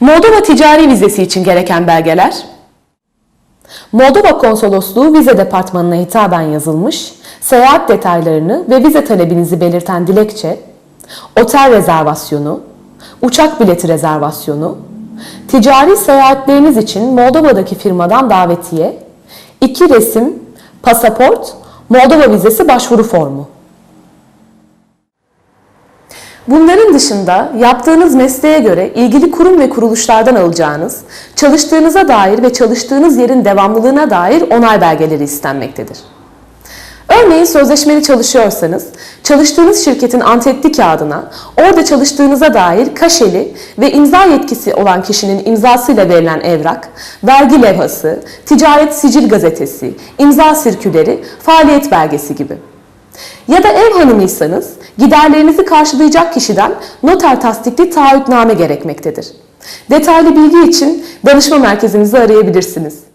Moldova ticari vizesi için gereken belgeler Moldova Konsolosluğu Vize Departmanı'na hitaben yazılmış, seyahat detaylarını ve vize talebinizi belirten dilekçe, otel rezervasyonu, uçak bileti rezervasyonu, ticari seyahatleriniz için Moldova'daki firmadan davetiye, iki resim, pasaport, Moldova vizesi başvuru formu. Bunların dışında yaptığınız mesleğe göre ilgili kurum ve kuruluşlardan alacağınız, çalıştığınıza dair ve çalıştığınız yerin devamlılığına dair onay belgeleri istenmektedir. Örneğin sözleşmeli çalışıyorsanız, çalıştığınız şirketin antetli kağıdına, orada çalıştığınıza dair kaşeli ve imza yetkisi olan kişinin imzasıyla verilen evrak, vergi levhası, ticaret sicil gazetesi, imza sirküleri, faaliyet belgesi gibi. Ya da ev hanımıysanız giderlerinizi karşılayacak kişiden noter tasdikli taahhütname gerekmektedir. Detaylı bilgi için danışma merkezimizi arayabilirsiniz.